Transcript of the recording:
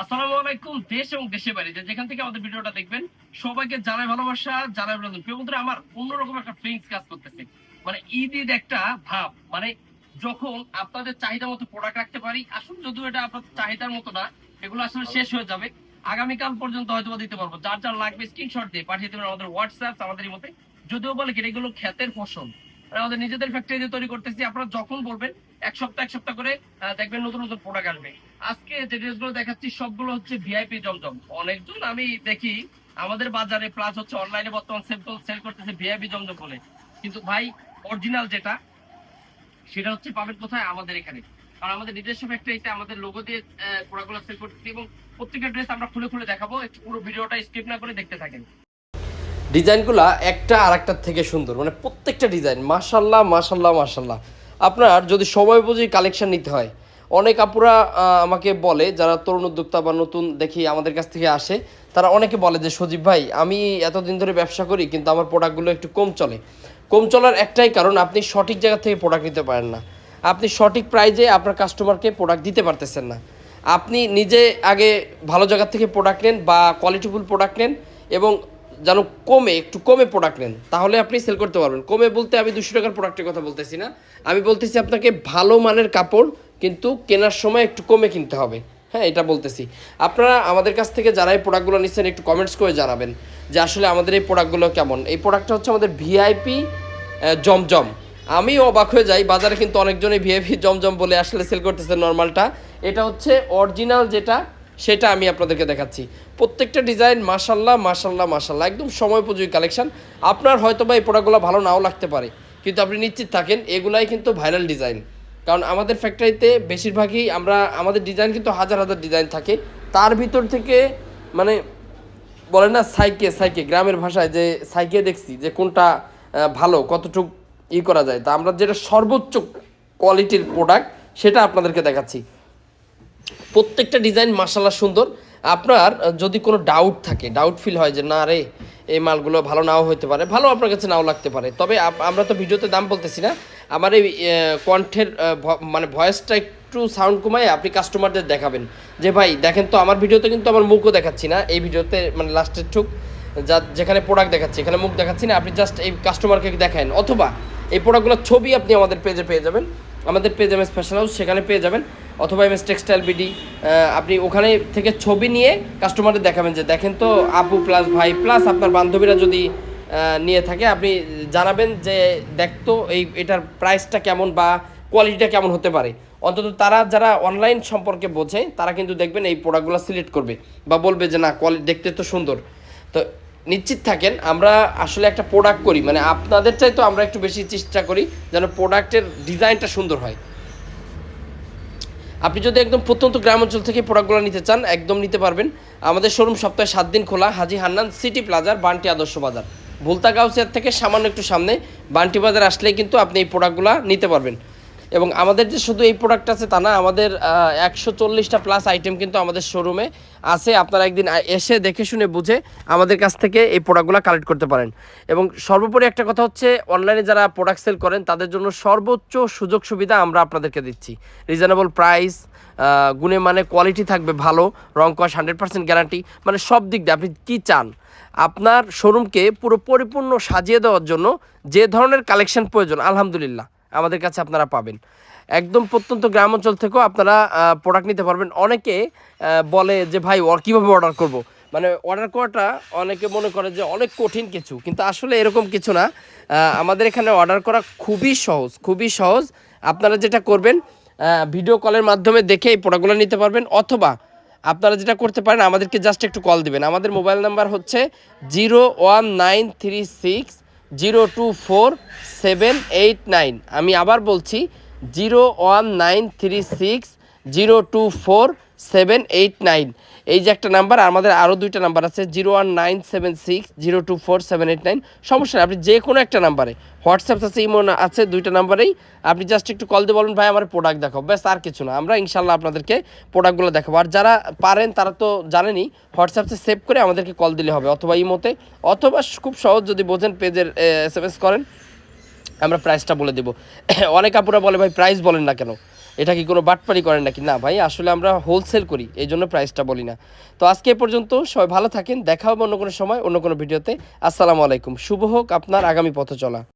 আসসালামু আলাইকুম দেশ এবং দেশের বাইরে। যেখান থেকে আমাদের ভিডিওটা দেখবেন সবাইকে জানাই ভালোবাসা জানাই অভিনন্দন। প্রিয় বন্ধুরা আমার অন্যরকম একটা ফিলিংস কাজ করতেছে। মানে ঈদ ঈদ একটা ভাব মানে যখন আপনাদের চাহিদা মতো প্রোডাক্ট রাখতে পারি আসলে যদিও এটা আপনাদের চাহিদার মতো না এগুলো আসলে শেষ হয়ে যাবে। আগামীকাল পর্যন্ত হয়তো দিতে পারব। যার যার লাগবে স্ক্রিনশট দিয়ে পাঠিয়ে দেবেন আমাদের হোয়াটসঅ্যাপ আমাদের মতে যদিও বলে কি এগুলো ক্ষেতের ফসল। আমাদের নিজেদের ফ্যাক্টরিতে তৈরি করতেছি। আপনারা যখন বলবেন এক সপ্তাহ এক সপ্তাহ করে দেখবেন নতুন নতুন প্রোডাক্ট আসবে। আজকে যে ড্রেসগুলো দেখাচ্ছি, সবগুলো হচ্ছে ভিআইপি জমজম। অনেকজন আমি দেখি, আমাদের বাজারে প্লাস হচ্ছে অনলাইনে বর্তমান স্যাম্পল সেল করতেছে ভিআইপি জমজম বলে। কিন্তু ভাই অরিজিনাল যেটা, সেটা হচ্ছে পাবেন কোথায়? আমাদের এখানে। কারণ আমাদের নিজস্ব ফ্যাক্টরিতে আমাদের লোগো দিয়ে প্রোডাক্টগুলো সেল করতেছি এবং প্রত্যেকটা ড্রেস আমরা খুলে খুলে দেখাবো। একটু পুরো ভিডিওটা স্কিপ না করে দেখতে থাকেন। ডিজাইনগুলা একটা আর একটার থেকে সুন্দর। মানে প্রত্যেকটা ডিজাইন, মাশাল্লাহ মাশাল্লাহ মাশাল্লাহ। আপনার যদি সময় বুঝে কালেকশন নিতে হয় অনেক আপুরা আমাকে বলে, যারা তরুণ উদ্যোক্তা বা নতুন দেখি আমাদের কাছ থেকে আসে, তারা অনেকে বলে যে, সজীব ভাই, আমি এতদিন ধরে ব্যবসা করি, কিন্তু আমার প্রোডাক্টগুলো একটু কম চলে। কম চলার একটাই কারণ, আপনি সঠিক জায়গা থেকে প্রোডাক্ট নিতে পারেন না। আপনি সঠিক প্রাইজে আপনার কাস্টমারকে প্রোডাক্ট দিতে পারতেছেন না। আপনি নিজে আগে ভালো জায়গা থেকে প্রোডাক্ট নেন বা কোয়ালিটিফুল প্রোডাক্ট নেন এবং যেন কমে, একটু কমে প্রোডাক্ট নেন, তাহলে আপনি সেল করতে পারবেন। কমে বলতে আমি দুশো টাকার প্রোডাক্টের কথা বলতেছি না। আমি বলতেছি আপনাকে ভালো মানের কাপড় কিন্তু কেনার সময় একটু কমে কিনতে হবে। হ্যাঁ এটা বলতেছি। আপনারা আমাদের কাছ থেকে যারা এই প্রোডাক্টগুলো নিচ্ছেন, একটু কমেন্টস করে জানাবেন যে আসলে আমাদের এই প্রোডাক্টগুলো কেমন। এই প্রোডাক্টটা হচ্ছে আমাদের ভিআইপি জমজম। আমি অবাক হয়ে যাই, বাজারে কিন্তু অনেকজনই ভিআইপি জমজম বলে আসলে সেল করতেছে নর্মালটা এটা হচ্ছে অরিজিনাল যেটা, সেটা আমি আপনাদেরকে দেখাচ্ছি। প্রত্যেকটা ডিজাইন মাশাল্লাহ মাশাল্লাহ মাশাল্লাহ একদম সময়োপযোগী কালেকশন আপনার হয়তো বা এই প্রোডাক্টগুলো ভালো নাও লাগতে পারে, কিন্তু আপনি নিশ্চিত থাকেন, এগুলাই কিন্তু ভাইরাল ডিজাইন কারণ আমাদের ফ্যাক্টরিতে বেশিরভাগই আমরা, আমাদের ডিজাইন কিন্তু হাজার হাজার ডিজাইন থাকে। তার ভিতর থেকে মানে বলে না সাইকে সাইকে, গ্রামের ভাষায় যে সাইকে দেখছি যে কোনটা ভালো, কতটুক ই করা যায়। তা আমরা যেটা সর্বোচ্চ কোয়ালিটির প্রোডাক্ট সেটা আপনাদেরকে দেখাচ্ছি। প্রত্যেকটা ডিজাইন মাসাল্লাহ সুন্দর। আপনার যদি কোনো ডাউট থাকে ডাউট ফিল হয় যে, না রে, এই মালগুলো ভালো নাও হতে পারে। ভালো আপনার কাছে নাও লাগতে পারে। তবে আমরা তো ভিডিওতে দাম বলতেছি না। আমার এই কণ্ঠের মানে ভয়েসটা একটু সাউন্ড কমায়, আপনি কাস্টমারদের দেখাবেন। যে ভাই, দেখেন তো, আমার ভিডিওতে কিন্তু আমার মুখও দেখাচ্ছি না, এই ভিডিওতে মানে লাস্টের ঠুক, যা, যেখানে প্রোডাক্ট দেখাচ্ছি, এখানে মুখ দেখাচ্ছি না, আপনি জাস্ট এই কাস্টমারকে দেখেন, অথবা এই প্রোডাক্টগুলোর ছবি আপনি আমাদের পেজে পেয়ে যাবেন, আমাদের page M S fashion house সেখানে পেয়ে যাবেন, অথবা এম এস টেক্সটাইল বিডি আপনি ওখানে থেকে ছবি নিয়ে কাস্টমারদের দেখাবেন যে, দেখেন তো, আপু প্লাস ভাই প্লাস আপনার বান্ধবীরা যদি নিয়ে থাকে। আপনি জানাবেন যে দেখতো এই, এটার প্রাইসটা কেমন বা কোয়ালিটিটা কেমন হতে পারে। অন্তত তারা যারা অনলাইন সম্পর্কে বোঝে, তারা কিন্তু দেখবেন এই প্রোডাক্টগুলো সিলেক্ট করবে বা বলবে যে, না কোয়ালিটি দেখতে তো সুন্দর। তো নিশ্চিত থাকেন, আমরা আসলে একটা প্রোডাক্ট করি। মানে আপনাদের চাই তো আমরা একটু বেশি চেষ্টা করি যেন প্রোডাক্টের ডিজাইনটা সুন্দর হয়। আপনি যদি একদম প্রত্যন্ত গ্রাম অঞ্চল থেকে প্রোডাক্টগুলো নিতে চান, একদম নিতে পারবেন। আমাদের শোরুম সপ্তাহে সাত দিন খোলা, হাজি হান্নান সিটি প্লাজার বান্টি আদর্শ বাজার। ভুলতা গাউসিয়ার থেকে সামান্য একটু সামনে বান্টি বাজার আসলে কিন্তু আপনি এই প্রোডাক্টগুলো নিতে পারবেন। এবং আমাদের যে শুধু এই প্রোডাক্ট আছে তা না, আমাদের একশো চল্লিশটা প্লাস আইটেম কিন্তু আমাদের শোরুমে আছে। আপনারা একদিন এসে দেখে শুনে বুঝে আমাদের কাছ থেকে এই প্রোডাক্টগুলো কালেক্ট করতে পারেন। এবং সর্বোপরি একটা কথা হচ্ছে অনলাইনে যারা প্রোডাক্ট সেল করেন, তাদের জন্য সর্বোচ্চ সুযোগ সুবিধা আমরা আপনাদেরকে দিচ্ছি। রিজনেবল প্রাইস গুণে মানে কোয়ালিটি থাকবে ভালো রং কস হান্ড্রেড পার্সেন্ট গ্যারান্টি মানে সব দিক দিয়ে। আপনি কী চান? আপনার শোরুমকে পুরো পরিপূর্ণ সাজিয়ে দেওয়ার জন্য যে ধরনের কালেকশন প্রয়োজন, আলহামদুলিল্লাহ। আমাদের কাছে আপনারা পাবেন। একদম প্রত্যন্ত গ্রাম অঞ্চল থেকেও আপনারা প্রোডাক্ট নিতে পারবেন। অনেকে বলে যে, ভাই ওর কীভাবে অর্ডার করব। মানে অর্ডার করাটা অনেকে মনে করে যে, অনেক কঠিন কিছু। কিন্তু আসলে এরকম কিছু না। আমাদের এখানে অর্ডার করা খুবই সহজ খুবই সহজ। আপনারা যেটা করবেন ভিডিও কলের মাধ্যমে দেখে এই প্রোডাক্টগুলো নিতে পারবেন। অথবা আপনারা যেটা করতে পারেন, আমাদেরকে জাস্ট একটু কল দিবেন। আমাদের মোবাইল নাম্বার হচ্ছে zero one nine three six zero two four seven eight nine. আমি আবার বলছি, zero one nine three six, zero two four seven eight nine এই যে একটা নাম্বার, আমাদের আরও দুইটা নাম্বার আছে zero one nine seven six zero two four seven eight nine সমস্যা নেই, আপনি যে কোনো একটা নাম্বারে, হোয়াটসঅ্যাপ আছে, ইমো আছে, দুইটা নাম্বারেই আপনি জাস্ট একটু কল দিয়ে বলুন, ভাই, আমার প্রোডাক্ট দেখাও। ব্যাস, আর কিছু না। আমরা ইনশাল্লাহ আপনাদেরকে প্রোডাক্টগুলো দেখাবো। আর যারা পারেন, তারা তো জানেনই, হোয়াটসঅ্যাপে সেভ করে আমাদেরকে কল দিলে হবে, অথবা ইমোতে, অথবা খুব সহজ যদি বোঝেন, পেজের এস এস করেন, আমরা প্রাইসটা বলে দেবো। অনেক আপুরা বলে, ভাই প্রাইস বলেন না কেন? এটা কি কোনো বাটপারি করেন নাকি? না ভাই, আসলে আমরা হোলসেল করি, এই জন্য প্রাইসটা বলি না। তো আজকে এ পর্যন্ত সবাই ভালো থাকেন, দেখা হবে অন্য কোনো সময়, অন্য কোনো ভিডিওতে। আসসালামু আলাইকুম, শুভ হোক আপনার আগামী পথ চলা